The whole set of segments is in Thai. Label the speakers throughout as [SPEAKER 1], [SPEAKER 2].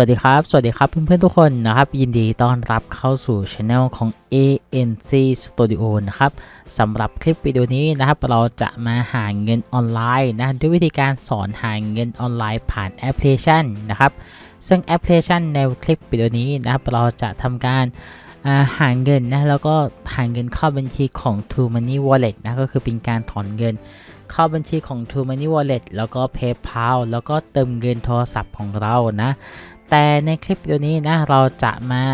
[SPEAKER 1] วัสดีครับ สวัสดีครับเพื่อนๆทุกคนนะครับ ยินดีต้อนรับเข้าสู่ช anel ของ ANC Studio นะครับสำหรับคลิปวิดีโอนี้นะครับ เราจะมาหาเงินออนไลน์นะด้วยวิธีการสอนหาเงินออนไลน์ผ่านแอปพลิเคชันนะครับ ซึ่งแอปพลิเคชันในคลิปวิดีโอนี้นะครับ เราจะทำการอ่าหาเงินนะแล้วก็หาเงินเข้าบัญชีของ True Money Wallet นะก็คือเป็นการถอนเงินเข้าบัญชีของ True Money Wallet แล้วก็ PayPal แล้วก็เติมเงินโทรศัพท์ของเรานะ แต่ในคลิปวิดีโอนี้นะเราจะมา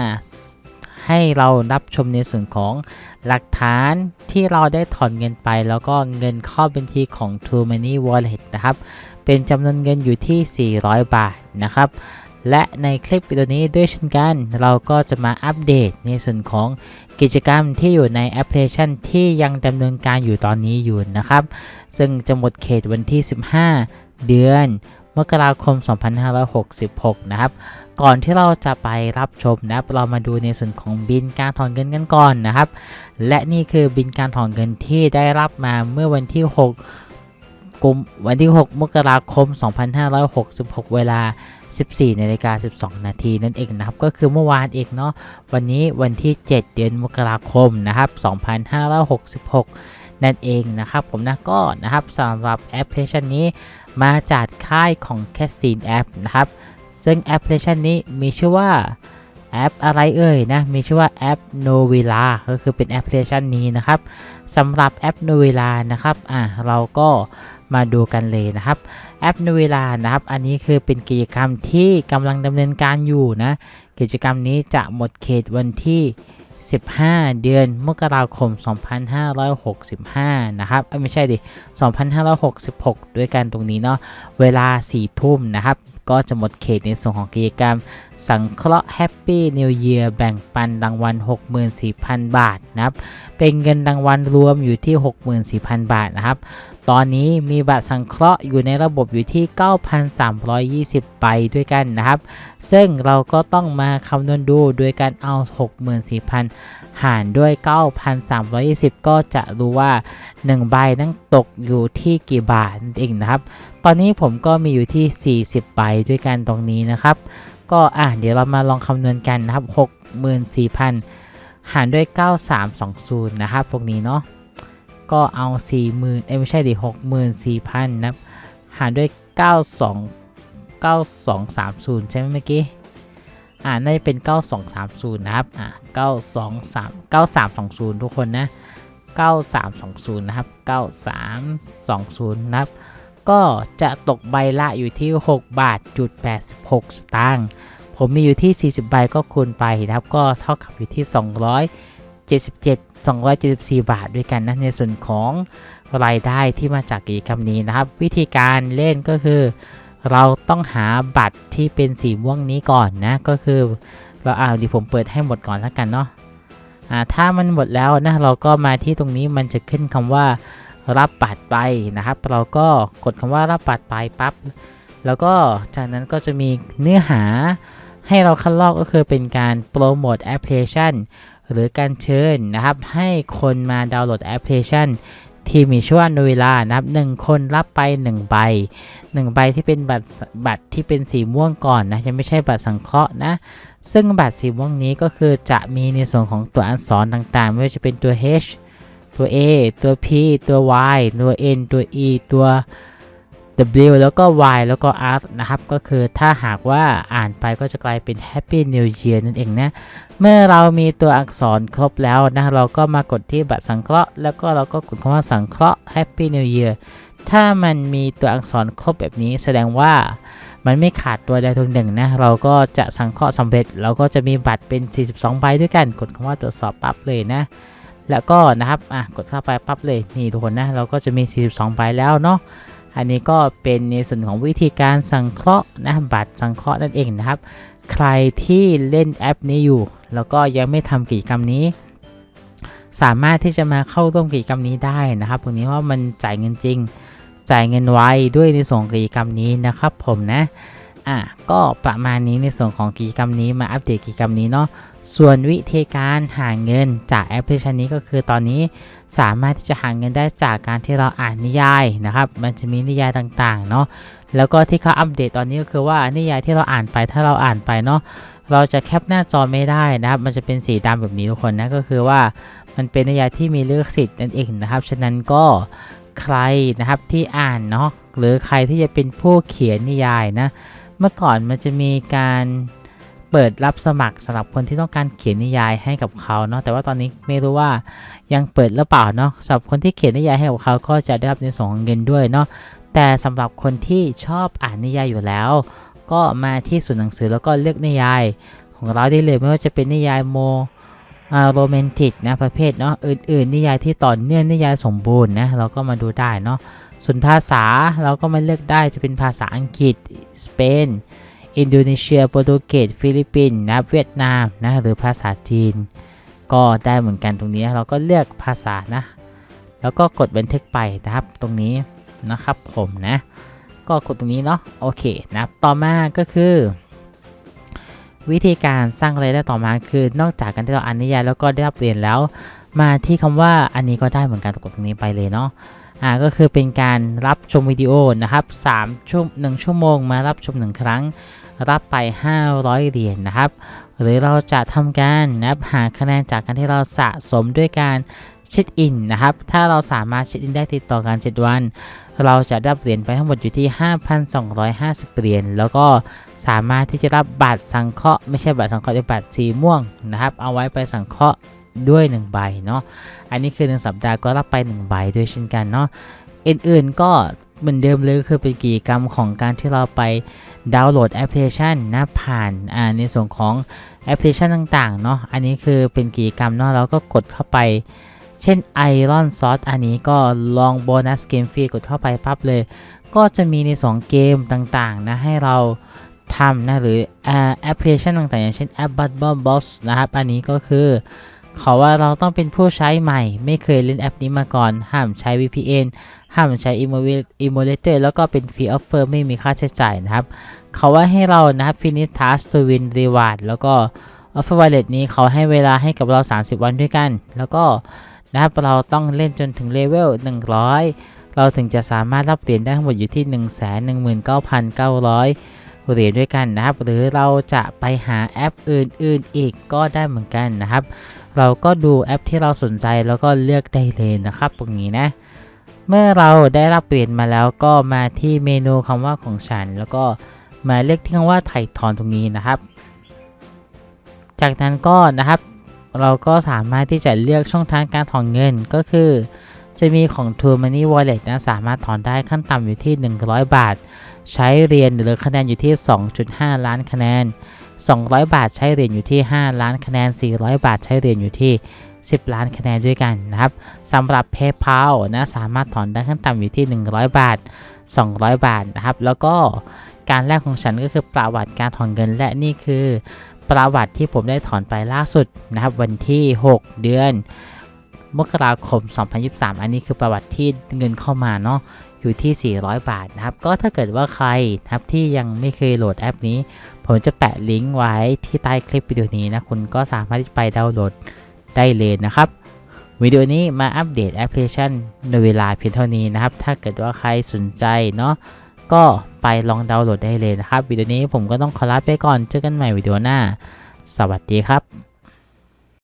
[SPEAKER 1] ให้เรารับชมในส่วนของหลักฐานที่เราได้ถอนเงินไป แล้วก็เงินเข้าบัญชีของ True Money Wallet นะครับ เป็นจำนวนเงินอยู่ที่ 400 บาทนะครับ และในคลิปวิดีโอนี้ด้วยเช่นกัน เราก็จะมาอัปเดตในส่วนของกิจกรรมที่อยู่ในแอปพลิเคชันที่ยังดำเนินการอยู่ตอนนี้อยู่นะครับ ซึ่งจะหมดเขตวันที่ 15 เดือน มกราคม 2566 นะครับ ก่อนที่เราจะไปรับชมนะครับ เรามาดูในส่วนของบินการถอนเงินกันก่อนนะครับ และนี่คือบินการถอนเงินที่ได้รับมาเมื่อวันที่ 6กุมวันที่ 6 มกราคม 2566 เวลา 14นาฬิกา12 นาทีนั่นเองนะครับ ก็คือเมื่อวานเองเนาะ วันนี้วันที่ 7 เดือนมกราคมนะครับ 2566 นั่นเองนะครับผมนะก็นะครับสำหรับแอปพลิเคชันนี้มาจากค่ายของ c a s i n App นะครับ ซึ่งแอปพลิเคชันนี้มีชื่อว่าแอปอะไรเอ่ยนะ มีชื่อว่าแอป Novela ก็คือเป็นแอปพลิเคชันนี้นะครับสำหรับแอป Novela นะครับอะเราก็มาดูกันเลยนะครับแอป Novela นะครับ อันนี้คือเป็นกิจกรรมที่กำลังดำเนินการอยู่นะ กิจกรรมนี้จะหมดเขตวันที่ 15 เดือนมกราคม 2565 นะครับไม่ใช่ดิ 2566 ด้วยกันตรงนี้เนาะ เวลา 4 ทุ่มนะครับก็จะหมดเขตในส่วนของกิจกรรม สังเคราะห์แฮปปี้นิวเยียร์แบ่งปันรางวัล 64,000 บาทนะครับ เป็นเงินรางวัลรวมอยู่ที่ 64,000 บาทนะครับ ตอนนี้มีบัตรสังเคราะห์อยู่ในระบบอยู่ที่ 9,320 ใบด้วยกันนะครับ ซึ่งเราก็ต้องมาคำนวณดูโดยการเอา 64,000 หารด้วย 9,320 ก็จะรู้ว่า 1 ใบนั้นตกอยู่ที่กี่บาทเองนะครับ ตอนนี้ผมก็มีอยู่ที่ 40 ใบด้วยกันตรงนี้นะครับ ก็อะเดี๋ยวเรามาลองคำนวณกันนะครับ 64,000 หารด้วย 9320 นะครับพวกนี้เนาะก็เอา 40,000เอ้ไม่ใช่ดิ64,000นะครับหารด้วย 92 9230 ใช่ไหมเมื่อกี้ อ่าน่าจะเป็น 9230 นะครับ อ่า923 9320 ทุกคนนะ 9320 นะครับ 9320 นะครับ ก็จะตกใบละอยู่ที่ 6 บาทจุด86 สตางค์ผมมีอยู่ที่ 40 ใบก็คูณไปนะครับ ก็เท่ากับอยู่ที่ 277 274 บาทด้วยกันนะในส่วนของรายได้ที่มาจากกิจกรรมนี้นะครับ วิธีการเล่นก็คือ เราต้องหาบัตรที่เป็นสีม่วงนี้ก่อนนะก็คือเราเอาดีผมเปิดให้หมดก่อนแล้วกันเนาะอ่าถ้ามันหมดแล้วนะเราก็มาที่ตรงนี้มันจะขึ้นคำว่า รับบัตรไปนะครับ เราก็กดคำว่ารับบัตรไปปั๊บแล้วก็จากนั้นก็จะมีเนื้อหาให้เราคัดลอกก็คือเป็นการโปรโมทแอปพลิเคชันหรือการเชิญนะครับ ให้คนมาดาวน์โหลดแอปพลิเคชันที่มีช่ว่าโนเวลานะครับหนึ่งคนรับไป 1 ใบ 1 ใบที่เป็นบัตรบัตรที่เป็นสีม่วงก่อนนะยังไม่ใช่บัตรสังเคราะห์นะ ซึ่งบัตรสีม่วงนี้ก็คือจะมีในส่วนของตัวอักษรต่างๆ ไม่ว่าจะเป็นตัว H ตัว A ตัว P ตัว Y ตัว N ตัว E ตัว W แล้วก็ Y แล้วก็ R นะครับ ก็คือถ้าหากว่าอ่านไปก็จะกลายเป็น Happy New Year นั่นเองนะ เมื่อเรามีตัวอักษรครบแล้วนะ เราก็มากดที่บัตรสังเคราะห์ แล้วก็เราก็กดคำว่าสังเคราะห์ Happy New Year ถ้ามันมีตัวอักษรครบแบบนี้แสดงว่ามันไม่ขาดตัวใดตัวหนึ่งนะ เราก็จะสังเคราะห์สำเร็จ เราก็จะมีบัตรเป็น 42 ใบด้วยกัน กดคำว่าตรวจสอบปั๊บเลยนะ แล้วก็นะครับอะกดเข้าไปปั๊บเลยนี่ทุกคนนะเราก็จะมี 42ใบแล้วเนาะอันนี้ก็เป็นในส่วนของวิธีการสังเคราะห์นะบัตรสังเคราะห์นั่นเองนะครับ ใครที่เล่นแอปนี้อยู่ แล้วก็ยังไม่ทำกิจกรรมนี้ สามารถที่จะมาเข้าร่วมกิจกรรมนี้ได้นะครับตรงนี้ว่ามันจ่ายเงินจริง จ่ายเงินไวด้วยในส่วนของกิจกรรมนี้นะครับ ผมนะ อะก็ประมาณนี้ในส่วนของกิจกรรมนี้มาอัปเดตกิจกรรมนี้เนาะส่วนวิธีการหาเงินจากแอปพลิเคชันนี้ก็คือตอนนี้สามารถที่จะหาเงินได้จากการที่เราอ่านนิยายนะครับ มันจะมีนิยายต่างๆเนาะแล้วก็ที่เขาอัปเดตตอนนี้ก็คือว่านิยายที่เราอ่านไปถ้าเราอ่านไปเนาะเราจะแคปหน้าจอไม่ได้นะครับ มันจะเป็นสีดำแบบนี้ทุกคนนะก็คือว่ามันเป็นนิยายที่มีลิขสิทธิ์นั่นเองนะครับ ฉะนั้นก็ใครนะครับที่อ่านเนาะหรือใครที่จะเป็นผู้เขียนนิยายนะ เมื่อก่อนมันจะมีการเปิดรับสมัครสำหรับคนที่ต้องการเขียนนิยายให้กับเขาเนาะแต่ว่าตอนนี้ไม่รู้ว่ายังเปิดหรือเปล่าเนาะสำหรับคนที่เขียนนิยายให้กับเขาก็จะได้รับในส่วนของเงินด้วยเนาะแต่สำหรับคนที่ชอบอ่านนิยายอยู่แล้ว ก็มาที่ศูนย์หนังสือแล้วก็เลือกนิยาย ของเราได้เลยไม่ว่าจะเป็นนิยายโมโรแมนติกนะประเภทเนาะอื่นๆนิยายที่ต่อเนื่องนิยายสมบูรณ์นะเราก็มาดูได้เนาะ ส่วนภาษาเราก็มาเลือกได้จะเป็นภาษาอังกฤษ สเปน อินโดนีเซีย โปรตุเกส ฟิลิปปินส์นะเวียดนามนะหรือภาษาจีน ก็ได้เหมือนกันตรงนี้เราก็เลือกภาษานะ แล้วก็กดบันทึกไปนะครับตรงนี้นะครับผมนะ ก็กดตรงนี้เนาะโอเคนะต่อมาก็คือ วิธีการสร้างรายได้ต่อมาคือนอกจากการที่เราอ่านนิยายแล้วก็ได้รับเรียนแล้ว มาที่คำว่าอันนี้ก็ได้เหมือนกันกดตรงนี้ไปเลยเนาะ อ่าก็คือเป็นการรับชมวิดีโอนะครับ3ชั่ว1ชั่วโมงมารับชม 1 ครั้ง รับไป 500 เหรียญนนะครับ หรือเราจะทำการนะครับหาคะแนนจากการที่เราสะสมด้วยการเช็คอินนะครับ ถ้าเราสามารถเช็คอินได้ติดต่อกัน 7 วัน เราจะได้เหรียญไปทั้งหมดอยู่ที่ 5,250 เหรียญ แล้วก็สามารถที่จะรับบัตรสังเคราะห์ไม่ใช่บัตรสังเคราะห์แต่บัตรสีม่วงนะครับ เอาไว้ไปสังเคราะห์ ด้วย1ใบเนาะอันนี้คือ 1 สัปดาห์ก็รับไป1ใบด้วยเช่นกันเนาะอื่นๆก็เหมือนเดิมเลยคือเป็นกิจกรรมของการที่เราไปดาวน์โหลดแอปพลิเคชันนะผ่านอ่าในส่วนของแอปพลิเคชันต่างๆเนาะอันนี้คือเป็นกิจกรรมเนาะเราก็กดเข้าไป เช่น Iron s o u r c e อันนี้ก็ลองโบนัสเกมฟรีกดเข้าไปปั๊บเลย ก็จะมีใน2เกมต่างๆนะให้เราทำนะหรือแอปพลิเคชันต่างๆ อย่างเช่นแอป Bubble Boss นะครับ อันนี้ก็คือ ขาว่าเราต้องเป็นผู้ใช้ใหม่ ไม่เคยเล่นแอปนี้มาก่อน ห้ามใช้ VPN ห้ามใช้ Emulator แล้วก็เป็นฟรีออฟเฟอร์ไม่มีค่าใช้จ่ายนะครับ เขาว่าให้เรานะครับ finish task to win reward แล้วก็ offer wallet นี้เขาให้เวลาให้กับเรา 30 วันด้วยกัน แล้วก็นะครับเราต้องเล่นจนถึงเลเวล 100 เราถึงจะสามารถรับเหรียญได้ทั้งหมดอยู่ที่ 119,900 เหรียญด้วยกันนะครับ หรือเราจะไปหาแอปอื่น ๆ อีกก็ได้เหมือนกันนะครับ เราก็ดูแอปที่เราสนใจแล้วก็เลือกได้เลยนะครับตรงนี้นะ เมื่อเราได้รับเหรียญมาแล้วก็มาที่เมนูคำว่าของฉัน แล้วก็มาเลือกที่คำว่าถ่ายถอนตรงนี้นะครับ จากนั้นก็นะครับ เราก็สามารถที่จะเลือกช่องทางการถอนเงินก็คือจะมีของ True Money Wallet นะสามารถถอนได้ขั้นต่ำอยู่ที่ 100 บาท ใช้เรียญหรือคะแนนอยู่ที่ 2.5 ล้านคะแนน 200 บาทใช้เหรียญอยู่ที่ 5 ล้านคะแนน 400 บาทใช้เหรียญอยู่ที่ 10 ล้านคะแนนด้วยกันนะครับสำหรับ PayPal นะสามารถถอนได้ขั้นต่ำอยู่ที่ 100 บาท 200 บาทนะครับ แล้วก็การแรกของฉันก็คือประวัติการถอนเงินและนี่คือ ประวัติที่ผมได้ถอนไปล่าสุดนะครับวันที่ 6 เดือนมกราคม 2023 อันนี้คือประวัติที่เงินเข้ามาเนาะ อยู่ที่ 400 บาทนะครับ ก็ถ้าเกิดว่าใครนะครับที่ยังไม่เคยโหลดแอปนี้ ผมจะแปะลิงก์ไว้ที่ใต้คลิปวิดีโอนี้นะ คุณก็สามารถที่ไปดาวน์โหลดได้เลยนะครับ วิดีโอนี้มาอัปเดตแอปพลิเคชันในเวลาเพียงเท่านี้นะครับ ถ้าเกิดว่าใครสนใจเนาะ ก็ไปลองดาวน์โหลดได้เลยนะครับ วิดีโอนี้ผมก็ต้องขอลาไปก่อน เจอกันใหม่วิดีโอหน้า สวัสดีครับ